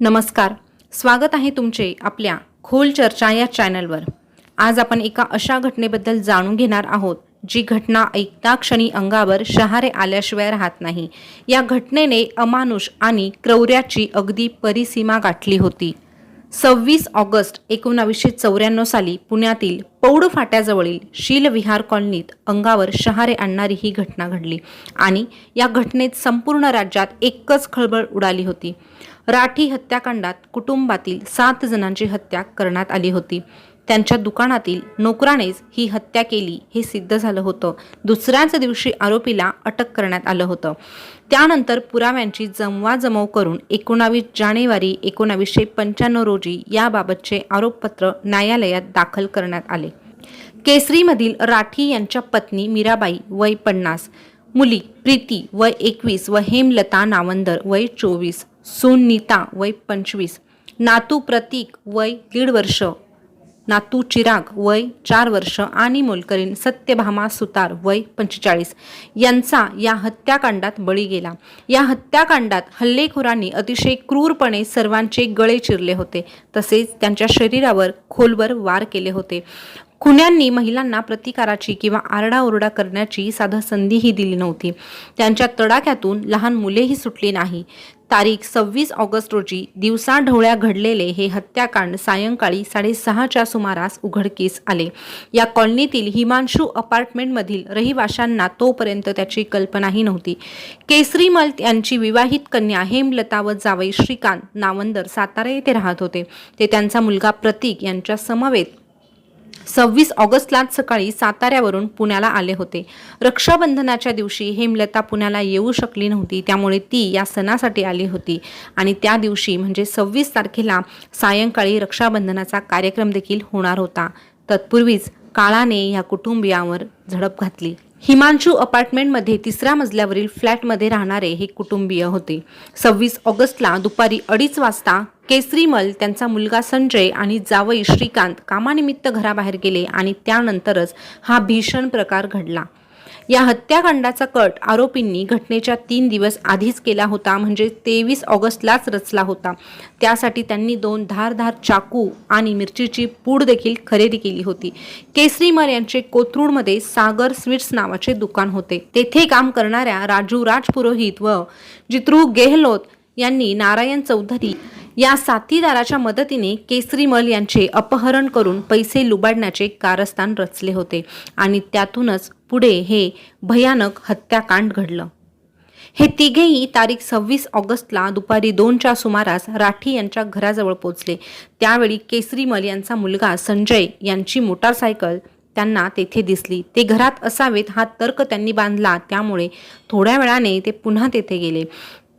नमस्कार. स्वागत आहे तुमचे आपल्या खोल चर्चा या चॅनलवर. आज आपण एका अशा घटनेबद्दल जाणून घेणार आहोत जी घटना ऐकता क्षणी अंगावर शहारे आल्याशिवाय राहत नाही. या घटनेने अमानुष आणि क्रौर्याची अगदी परिसीमा गाठली होती. सव्वीस ऑगस्ट एकोणावीसशे चौऱ्याण्णव साली पुण्यातील पौड फाट्याजवळील शीलविहार कॉलनीत अंगावर शहारे आणणारी ही घटना घडली आणि या घटनेत संपूर्ण राज्यात एकच खळबळ उडाली होती. राठी हत्याकांडात कुटुंबातील सात जणांची हत्या करण्यात आली होती. त्यांच्या दुकानातील नोकरानेच ही हत्या केली हे सिद्ध झालं होतं. दुसऱ्याच दिवशी आरोपीला अटक करण्यात आलं होतं. त्यानंतर पुराव्यांची जमवाजमव करून एकोणावीस जानेवारी एकोणावीसशे पंच्याण्णव रोजी याबाबतचे आरोपपत्र न्यायालयात दाखल करण्यात आले. केसरीमधील राठी यांच्या पत्नी मीराबाई वय पन्नास मुली प्रीती वय एकवीस व हेमलता नावंदर वय चोवीस सुनीता वय पंचवीस नातू प्रतीक वय दीड वर्ष नातू चिराग वय चार वर्ष आणि मोलकरीण सत्यभामा सुतार वय पंचेचाळीस. यांचा या हत्याकांडात बळी गेला. या हत्याकांडात हल्लेखोरांनी अतिशय क्रूरपणे सर्वांचे गळे चिरले होते. तसेच त्यांच्या शरीरावर खोलवर वार केले होते. खुन्यांनी महिलांना प्रतिकाराची किंवा आरडाओरडा करण्याची साधं संधीही दिली नव्हती. त्यांच्या तडाख्यातून लहान मुलेही सुटली नाही. तारीख सव्वीस ऑगस्ट रोजी दिवसा ढवळ्या घडलेले हे हत्याकांड सायंकाळी साडेसहाच्या सुमारास उघडकीस आले. या कॉलनीतील हिमांशू अपार्टमेंटमधील रहिवाशांना तोपर्यंत त्याची कल्पनाही नव्हती. केसरीमल यांची विवाहित कन्या हेमलता व जावई श्रीकांत नावंदर सातारा येथे राहत होते. ते त्यांचा मुलगा प्रतीक यांच्या समवेत सव्वीस ऑगस्टलाच सकाळी साताऱ्यावरून पुण्याला आले होते. रक्षाबंधनाच्या दिवशी हेमलता पुण्याला येऊ शकली नव्हती त्यामुळे ती या सणासाठी आली होती. आणि त्या दिवशी म्हणजे सव्वीस तारखेला सायंकाळी रक्षाबंधनाचा कार्यक्रम देखील होणार होता. तत्पूर्वीच काळाने या कुटुंबियांवर झडप घातली. हिमांशू अपार्टमेंटमध्ये तिसऱ्या मजल्यावरील फ्लॅटमध्ये राहणारे हे कुटुंबीय होते. सव्वीस ऑगस्टला दुपारी अडीच वाजता केसरीमल त्यांचा मुलगा संजय आणि जावई श्रीकांत कामानिमित्त घराबाहेर गेले आणि त्यानंतरच हा भीषण प्रकार घडला. या हत्याकांडाचा कट आरोपींनी घटनेच्या तीन दिवस आधीच केला होता म्हणजे तेवीस ऑगस्टलाच रचला होता. त्यासाठी त्यांनी दोन धारधार चाकू आणि मिरचीची पूड देखील खरेदी केली होती. केसरीमल यांचे कोथरूडमध्ये सागर स्वीट्स नावाचे दुकान होते. तेथे काम करणाऱ्या राजू राजपुरोहित व जित्रू गेहलोत यांनी नारायण चौधरी या साथीदाराच्या मदतीने केसरीमल यांचे अपहरण करून पैसे लुबाडण्याचे कारस्थान रचले होते आणि त्यातूनच पुढे हे भयानक हत्याकांड घडलं. हे तिघेही तारीख सव्वीस ऑगस्टला दुपारी दोनच्या सुमारास राठी यांच्या घराजवळ पोचले. त्यावेळी केसरीमल यांचा मुलगा संजय यांची मोटारसायकल त्यांना तेथे दिसली. ते घरात असावेत हा तर्क त्यांनी बांधला. त्यामुळे थोड्या वेळाने ते पुन्हा तेथे गेले.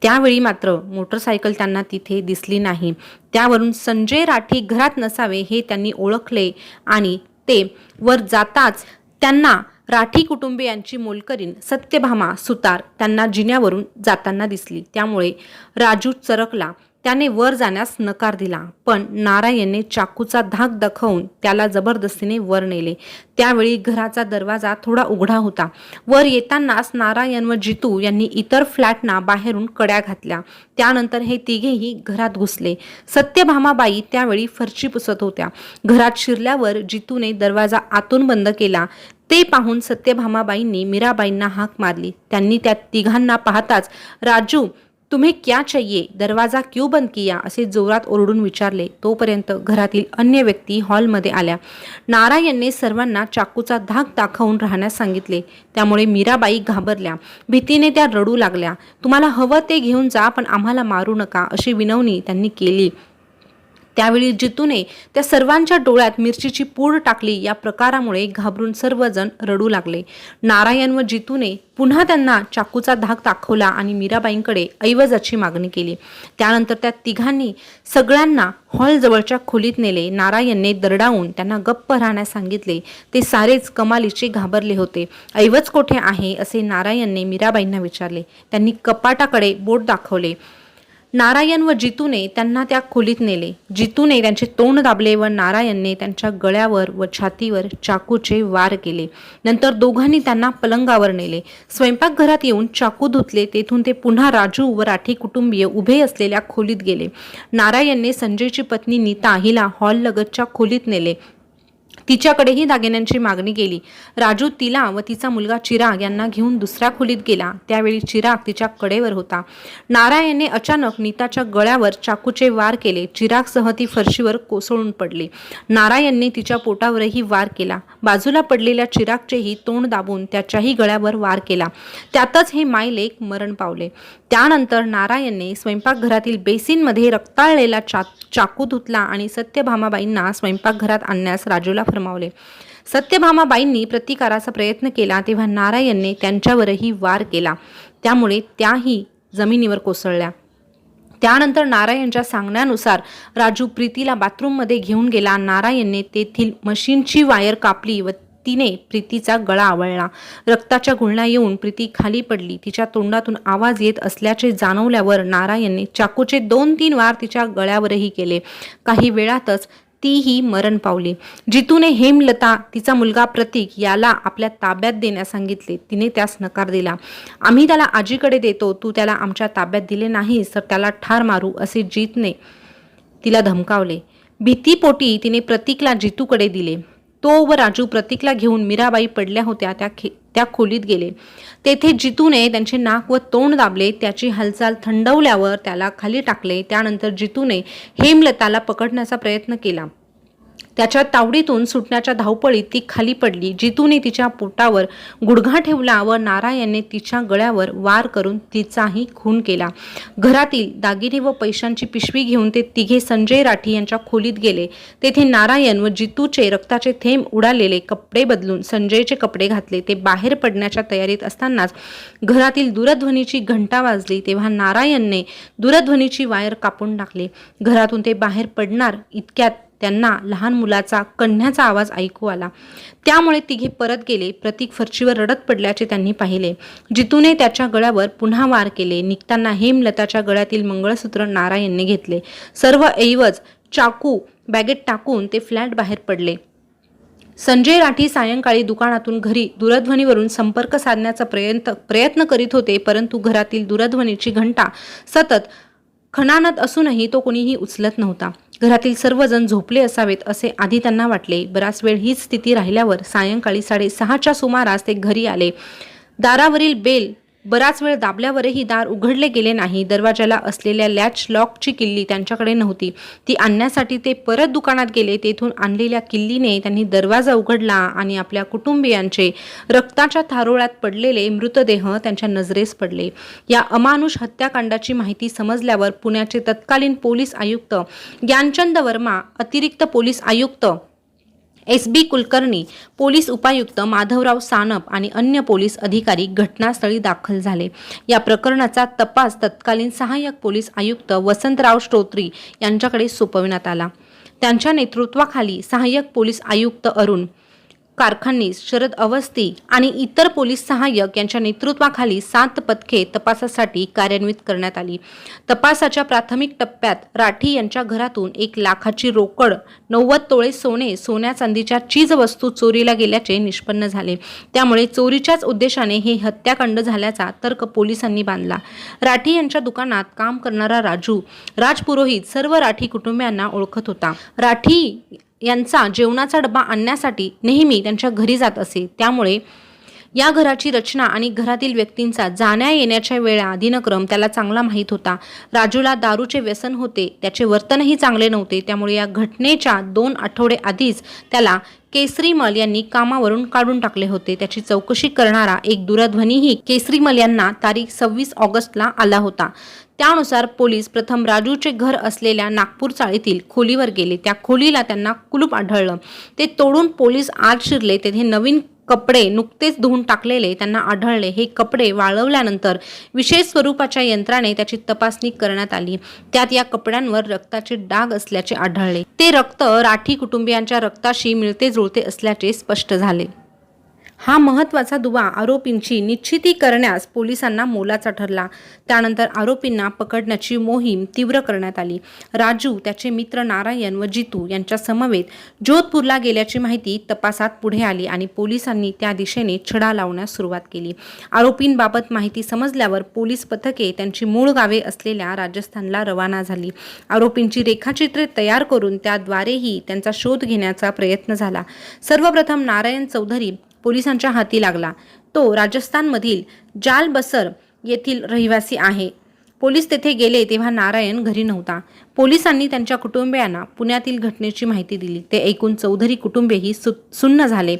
त्यावेळी मात्र मोटरसायकल त्यांना तिथे दिसली नाही. त्यावरून संजय राठी घरात नसावे हे त्यांनी ओळखले आणि ते वर जाताच त्यांना राठी कुटुंबियांची मोलकरीण सत्यभामा सुतार त्यांना जिन्यावरून जाताना दिसली. त्यामुळे राजू चरकला. त्याने वर जाण्यास नकार दिला. पण नारायणने चाकूचा धाक दाखवून त्याला जबरदस्तीने वर नेले. त्यावेळी घराचा दरवाजा थोडा उघडा होता. वर येतानाच नारायण व जितू यांनी इतर फ्लॅटना बाहेरून कड्या घातल्या. त्यानंतर हे तिघेही घरात घुसले. सत्यभामाबाई त्यावेळी फरची पुसत होत्या. घरात शिरल्यावर जितूने दरवाजा आतून बंद केला. ते पाहून सत्यभामाबाईंनी मीराबाईंना हाक मारली. त्यांनी त्या तिघांना पाहताच राजू तुम्ही क्या चाहिए? दरवाजा क्यू बंद किया? असे जोरात ओरडून विचारले. तोपर्यंत घरातील अन्य व्यक्ती हॉलमध्ये आल्या. नारायणने सर्वांना चाकूचा धाक दाखवून राहण्यास सांगितले. त्यामुळे मीराबाई घाबरल्या. भीतीने त्या रडू लागल्या. तुम्हाला हवं ते घेऊन जा पण आम्हाला मारू नका अशी विनवणी त्यांनी केली. त्यावेळी जितूने त्या सर्वांच्या डोळ्यात मिरचीची पूड टाकली या प्रकारामुळे घाबरून सर्वजण रडू लागले. नारायण व जितूने पुन्हा त्यांना चाकूचा धाक दाखवला आणि मीराबाईंकडे ऐवजाची मागणी केली. त्यानंतर त्या तिघांनी सगळ्यांना हॉल जवळच्या खोलीत नेले. नारायणने दरडावून त्यांना गप्प राहण्यास सांगितले. ते सारेच कमालीचे घाबरले होते. ऐवज कोठे आहे? असे नारायणने मीराबाईंना विचारले. त्यांनी कपाटाकडे बोट दाखवले. नारायण व जितूने त्यांना त्या खोलीत नेले. जितूने त्यांचे तोंड दाबले व नारायणने त्यांच्या गळ्यावर व छातीवर चाकूचे वार केले. नंतर दोघांनी त्यांना पलंगावर नेले. स्वयंपाकघरात येऊन चाकू धुतले. तेथून ते पुन्हा राजू व राठी कुटुंबीय उभे असलेल्या खोलीत गेले. नारायणने संजयची पत्नी नीता हिला हॉल लगतच्या खोलीत नेले. तिच्याकडेही दागिन्यांची मागणी केली. राजू तिला व तिचा मुलगा चिराग यांना घेऊन दुसऱ्या खोलीत गेला. त्यावेळी चिराग तिच्या कडेवर होता. नारायणने अचानक नीताच्या गळ्यावर चाकूचे वार केले. चिरागसह ती फरशीवर कोसळून पडली. नारायणने तिच्या पोटावरही वार केला. बाजूला पडलेल्या चिरागचेही तोंड दाबून त्याच्याही गळ्यावर वार केला. त्यातच हे मायलेक मरण पावले. त्यानंतर नारायणने स्वयंपाकघरातील बेसिनमध्ये रक्ताळलेला चा चाकू धुतला आणि सत्यभामाबाईंना स्वयंपाकघरात आणण्यास राजूला फरमावले सत्यभामाबाईंनी प्रतिकाराचा प्रयत्न केला तेव्हा नारायणने त्यांच्यावरही वार केला. त्यामुळे त्याही जमिनीवर कोसळल्या. त्यानंतर नारायणच्या सांगण्यानुसार राजू प्रीतीला बाथरूममध्ये घेऊन गेला. नारायणने तेथील मशीनची वायर कापली व तिने प्रीतीचा गळा आवळला. रक्ताच्या गुळण्या येऊन प्रीती खाली पडली. तिच्या तोंडातून आवाज येत असल्याचे जाणवल्यावर नारायणने चाकूचे दोन तीन वार तिच्या गळ्यावरही केले. काही वेळातच तीही मरण पावली. जितूने हेमलता तिचा मुलगा प्रतीक याला आपल्या ताब्यात देण्यास सांगितले. तिने त्यास नकार दिला. आम्ही त्याला आजीकडे देतो. तू त्याला आमच्या ताब्यात दिले नाहीस तर त्याला ठार मारू असे जीतने तिला धमकावले. भीतीपोटी तिने प्रतीकला जितूकडे दिले. तो व राजू प्रतीकला घेऊन मीराबाई पडल्या होत्या त्या खे त्या खोलीत गेले. तेथे जितूने त्यांचे नाक व तोंड दाबले त्याची हालचाल थंडवल्यावर त्याला खाली टाकले. त्यानंतर जितूने हेमलताला पकडण्याचा प्रयत्न केला. त्याच्या तावडीतून सुटण्याच्या धावपळीत ती खाली पडली जितूने तिच्या पोटावर गुडघा ठेवला व नारायणने तिच्या गळ्यावर वार करून तिचाही खून केला. घरातील दागिने व पैशांची पिशवी घेऊन ते तिघे संजय राठी यांच्या खोलीत गेले. तेथे नारायण व जितूचे रक्ताचे थेंब उडालेले कपडे बदलून संजयचे कपडे घातले. ते बाहेर पडण्याच्या तयारीत असतानाच घरातील दूरध्वनीची घंटा वाजली. तेव्हा नारायणने दूरध्वनीची वायर कापून टाकले. घरातून ते बाहेर पडणार इतक्यात त्यांना लहान मुलाचा कण्याचा आवाज ऐकू आला. त्यामुळे तिघे परत गेले. प्रतीक फरशीवर रडत पडल्याचे त्यांनी पाहिले. जितूने त्याच्या गळ्यावर पुन्हा वार केले. निघताना हेमलताच्या गळ्यातील मंगळसूत्र नारायणने घेतले. सर्व ऐवज चाकू बॅगेत टाकून ते फ्लॅट बाहेर पडले. संजय राठी सायंकाळी दुकानातून घरी दूरध्वनीवरून संपर्क साधण्याचा प्रयत्न प्रयत्न करीत होते परंतु घरातील दूरध्वनीची घंटा सतत खणानत असूनही तो कोणीही उचलत नव्हता. घरातील सर्वजण झोपले असावेत असे आधी त्यांना वाटले. बराच वेळ हीच स्थिती राहिल्यावर सायंकाळी साडेसहाच्या सुमारास ते घरी आले. दारावरील बेल बराच वेळ दाबल्यावरही दार उघडले गेले नाही. दरवाजाला असलेल्या लॅच लॉकची किल्ली त्यांच्याकडे नव्हती. ती आणण्यासाठी ते परत दुकानात गेले. तेथून आणलेल्या किल्लीने त्यांनी दरवाजा उघडला आणि आपल्या कुटुंबियांचे रक्ताच्या थारोळ्यात पडलेले मृतदेह त्यांच्या नजरेस पडले. या अमानुष हत्याकांडाची माहिती समजल्यावर पुण्याचे तत्कालीन पोलीस आयुक्त ज्ञानचंद वर्मा अतिरिक्त पोलीस आयुक्त एस बी कुलकर्णी पोलीस उपायुक्त माधवराव सानप आणि अन्य पोलीस अधिकारी घटनास्थळी दाखल झाले. या प्रकरणाचा तपास तत्कालीन सहाय्यक पोलीस आयुक्त वसंतराव श्रोत्री यांच्याकडे सोपविण्यात आला. त्यांच्या नेतृत्वाखाली सहाय्यक पोलीस आयुक्त अरुण कारखानीस शरद अवस्थी आणि इतर पोलीस सहाय्यक यांच्या नेतृत्वाखाली सात पथके तपासासाठी कार्यान्वित करण्यात आली. तपासाच्या प्राथमिक टप्प्यात राठी यांच्या घरातून एक लाखाची रोकड नव्वद तोळे सोने सोन्या चांदीच्या चीज वस्तू चोरीला गेल्याचे निष्पन्न झाले. त्यामुळे चोरीच्याच उद्देशाने हे हत्याकांड झाल्याचा तर्क पोलिसांनी बांधला. राठी यांच्या दुकानात काम करणारा राजू राजपुरोहित सर्व राठी कुटुंबियांना ओळखत होता. राठी यांचा जेवणाचा डबा आणण्यासाठी नेहमी त्यांच्या घरी जात असे. त्यामुळे या घराची रचना आणि घरातील व्यक्तींचा जाण्या येण्याच्या वेळा दिनक्रम त्याला चांगला माहीत होता. राजूला दारूचे व्यसन होते त्याचे वर्तनही चांगले नव्हते त्यामुळे या घटनेच्या दोन आठवडे आधीच त्याला केसरीमल यांनी कामावरून काढून टाकले होते. त्याची चौकशी करणारा एक दूरध्वनीही केसरीमल यांना तारीख सव्वीस ऑगस्टला आला होता. त्यानुसार पोलीस प्रथम राजूचे घर असलेल्या नागपूर चाळीतील खोलीवर गेले. त्या खोलीला त्यांना कुलूप आढळलं. ते तोडून पोलीस आत शिरले. तेथे नवीन कपडे नुकतेच धुवून टाकलेले त्यांना आढळले. हे कपडे वाळवल्यानंतर विशेष स्वरूपाच्या यंत्राने त्याची तपासणी करण्यात आली. त्यात या कपड्यांवर रक्ताचे डाग असल्याचे आढळले. ते रक्त राठी कुटुंबियांच्या रक्ताशी मिळते जुळते असल्याचे स्पष्ट झाले. हा महत्त्वाचा दुवा आरोपींची निश्चिती करण्यास पोलिसांना मोलाचा ठरला. त्यानंतर आरोपींना पकडण्याची मोहीम तीव्र करण्यात आली. राजू त्याचे मित्र नारायण व जितू यांच्या समवेत जोधपूरला गेल्याची माहिती तपासात पुढे आली आणि पोलिसांनी त्या दिशेने छडा लावण्यास सुरुवात केली. आरोपींबाबत माहिती समजल्यावर पोलीस पथके त्यांची मूळ गावे असलेल्या राजस्थानला रवाना झाली. आरोपींची रेखाचित्रे तयार करून त्याद्वारेही त्यांचा शोध घेण्याचा प्रयत्न झाला. सर्वप्रथम नारायण चौधरी पोलिसांच्या हाती लागला. तो राजस्थानमधील जाल बसर येथील रहिवासी आहे. पोलीस तेथे गेले तेव्हा नारायण घरी नव्हता. पोलिसांनी त्यांच्या कुटुंबियांना पुण्यातील घटनेची माहिती दिली. ते ऐकून चौधरी कुटुंबेही सु सुन्न झाले.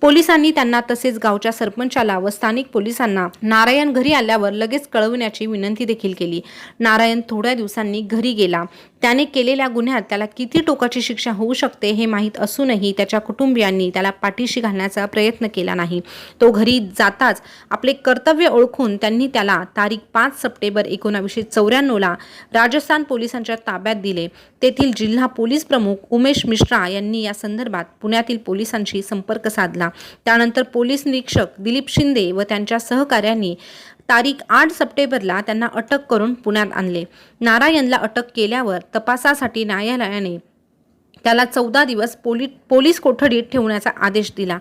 पोलिसांनी त्यांना तसेच गावच्या सरपंचाला व स्थानिक पोलिसांना नारायण घरी आल्यावर लगेच कळवण्याची विनंती देखील केली. नारायण थोड्या दिवसांनी घरी गेला. त्याने केलेल्या गुन्ह्यात त्याला किती टोकाची शिक्षा होऊ शकते हे माहीत असूनही त्याच्या कुटुंबियांनी त्याला पाठीशी घालण्याचा प्रयत्न केला नाही. तो घरी जाताच आपले कर्तव्य ओळखून त्यांनी त्याला तारीख पाच सप्टेंबर एकोणावीसशे चौऱ्याण्णवला राजस्थान पोलिसांच्या ताब्यात ताब्यात दिले. तेथील जिल्हा पोलीस प्रमुख उमेश मिश्रा यांनी या संदर्भात पुण्यातील पोलिसांशी संपर्क साधला. त्यानंतर पोलीस निरीक्षक दिलीप शिंदे व त्यांच्या सहकाऱ्यांनी तारीख आठ सप्टेंबरला त्यांना अटक करून पुण्यात आणले. नारायणला अटक केल्यावर तपासासाठी न्यायालयाने त्याला चौदा दिवस पोली पोलीस कोठडीत ठेवण्याचा आदेश दिला.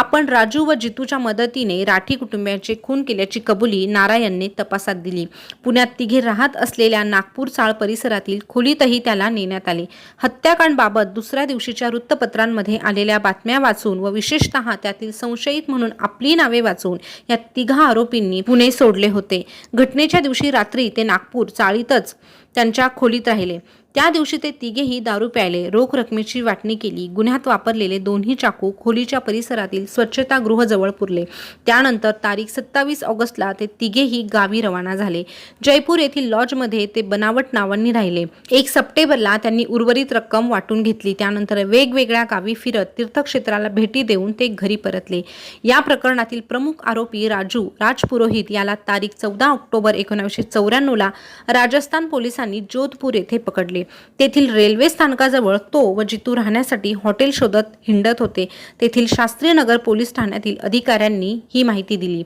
आपण राजू व जितूच्या मदतीने राठी कुटुंबियांचे खून केल्याची कबुली नारायणने तपासात दिली. पुण्यात तिघे राहत असलेल्या नागपूर चाळ परिसरातील खोलीतही त्याला नेण्यात आले. हत्याकांडबाबत दुसऱ्या दिवशीच्या वृत्तपत्रांमध्ये आलेल्या बातम्या वाचून व विशेषतः त्यातील संशयित म्हणून आपली नावे वाचून या तिघा आरोपींनी पुणे सोडले होते. घटनेच्या दिवशी रात्री ते नागपूर चाळीतच त्यांच्या खोलीत राहिले. त्या दिवशी ते तिघेही दारू प्यायले. रोख रकमेची वाटणी केली. गुन्ह्यात वापरलेले दोन्ही चाकू खोलीच्या परिसरातील स्वच्छतागृहजवळ पुरले. त्यानंतर तारीख सत्तावीस ऑगस्टला ते तिघेही गावी रवाना झाले. जयपूर येथील लॉजमध्ये ते बनावट नावांनी राहिले. एक सप्टेंबरला त्यांनी उर्वरित रक्कम वाटून घेतली. त्यानंतर वेगवेगळ्या गावी फिरत तीर्थक्षेत्राला भेटी देऊन ते घरी परतले. या प्रकरणातील प्रमुख आरोपी राजू राजपुरोहित याला तारीख चौदा ऑक्टोबर एकोणीसशे चौऱ्याण्णवला राजस्थान पोलिसांनी जोधपूर येथे पकडले. तेथील रेल्वे स्थानकाजवळ तो व जितू राहण्यासाठी हॉटेल शोधत हिंडत होते. तेथील शास्त्रीय नगर पोलीस ठाण्यातील अधिकाऱ्यांनी ही माहिती दिली.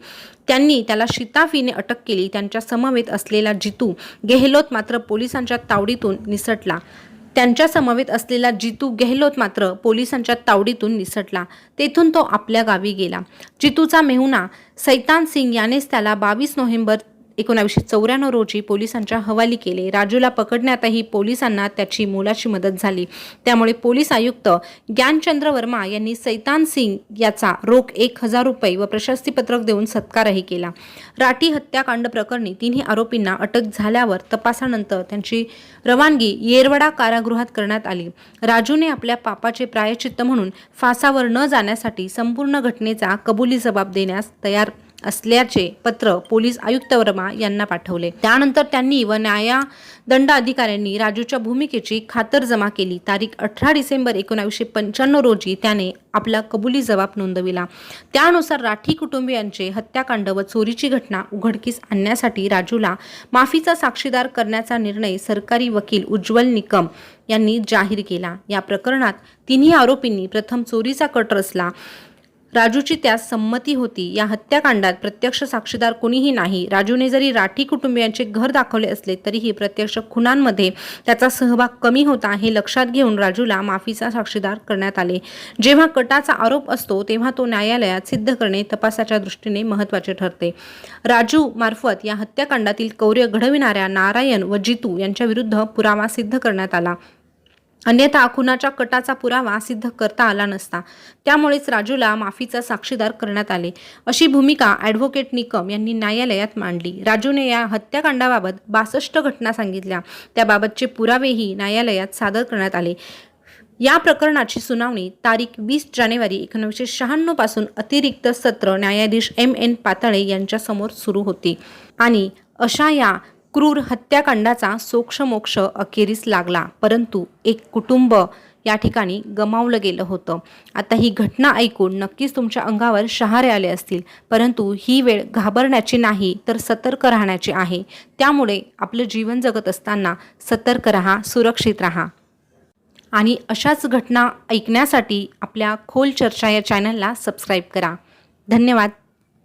त्यांनी त्याला शिताफीने अटक केली. त्यांच्या समवेत असलेला जितू गेहलोत मात्र पोलिसांच्या तावडीतून निसटला. त्यांच्या समवेत असलेला जितू गेहलोत मात्र पोलिसांच्या तावडीतून निसटला. तेथून तो आपल्या गावी गेला. जितूचा मेहुणा सैतान सिंग यानेच त्याला बावीस नोव्हेंबर एकोणावीसशे चौऱ्याण्णव रोजी पोलिसांच्या हवाली केले. राजूला पकडण्यातही पोलिसांना त्याची मोलाची मदत झाली. त्यामुळे पोलीस आयुक्त ज्ञानचंद्र वर्मा यांनी सैतान सिंग याचा रोख एक हजार रुपये व प्रशस्तीपत्रक देऊन सत्कारही केला. राठी हत्याकांड प्रकरणी तिन्ही आरोपींना अटक झाल्यावर तपासानंतर त्यांची रवानगी येरवडा कारागृहात करण्यात आली. राजूने आपल्या पापाचे प्रायचित्त म्हणून फासावर न जाण्यासाठी संपूर्ण घटनेचा कबुली जबाब देण्यास तयार असल्याचे पत्र पोलीस आयुक्त वर्मा यांना पाठवले. त्यानंतर त्यांनी व न्याया दंड अधिकाऱ्यांनी राजूच्या भूमिकेची खातरजमा केली. तारीख अठरा डिसेंबर एकोणावीसशे पंच्याण्णव रोजी त्याने आपला कबुली जबाब नोंदविला. त्यानुसार राठी कुटुंबियांचे हत्याकांड व चोरीची घटना उघडकीस आणण्यासाठी राजूला माफीचा साक्षीदार करण्याचा निर्णय सरकारी वकील उज्ज्वल निकम यांनी जाहीर केला. या प्रकरणात तिन्ही आरोपींनी प्रथम चोरीचा कट रचला. राजूची त्यास संमती होती. या हत्याकांडात प्रत्यक्ष साक्षीदार कोणीही नाही. राजूने जरी राठी कुटुंबियांचे घर दाखवले असले तरीही प्रत्यक्ष खुनांमध्ये त्याचा सहभाग कमी होता हे लक्षात घेऊन राजूला माफीचा साक्षीदार करण्यात आले. जेव्हा कटाचा आरोप असतो तेव्हा तो न्यायालयात सिद्ध करणे तपासाच्या दृष्टीने महत्त्वाचे ठरते. राजू मार्फत या हत्याकांडातील कौर्य घडविणाऱ्या नारायण व जितू यांच्या विरुद्ध पुरावा सिद्ध करण्यात आला. अन्यथा खुनाच्या कटाचा पुरावा सिद्ध करता आला नसता. त्यामुळेच राजूला माफीचा साक्षीदार करण्यात आले. अशी भूमिका ॲडव्होकेट निकम यांनी न्यायालयात मांडली. राजूने या हत्याकांडाबाबत बासष्ट घटना सांगितल्या. त्याबाबतचे पुरावेही न्यायालयात सादर करण्यात आले. या प्रकरणाची सुनावणी तारीख वीस जानेवारी एकोणीसशे शहाण्णवपासून अतिरिक्त सत्र न्यायाधीश एम एन पातळे यांच्यासमोर सुरू होती. आणि अशा या क्रूर हत्याकांडाचा सोक्षमोक्ष अखेरीस लागला. परंतु एक कुटुंब या ठिकाणी गमावलं गेलं होतं. आता ही घटना ऐकून नक्कीच तुमच्या अंगावर शहारे आले असतील. परंतु ही वेळ घाबरण्याची नाही तर सतर्क राहण्याची आहे. त्यामुळे आपलं जीवन जगत असताना सतर्क राहा सुरक्षित राहा. आणि अशाच घटना ऐकण्यासाठी आपल्या खोल चर्चा या चॅनलला सबस्क्राईब करा. धन्यवाद.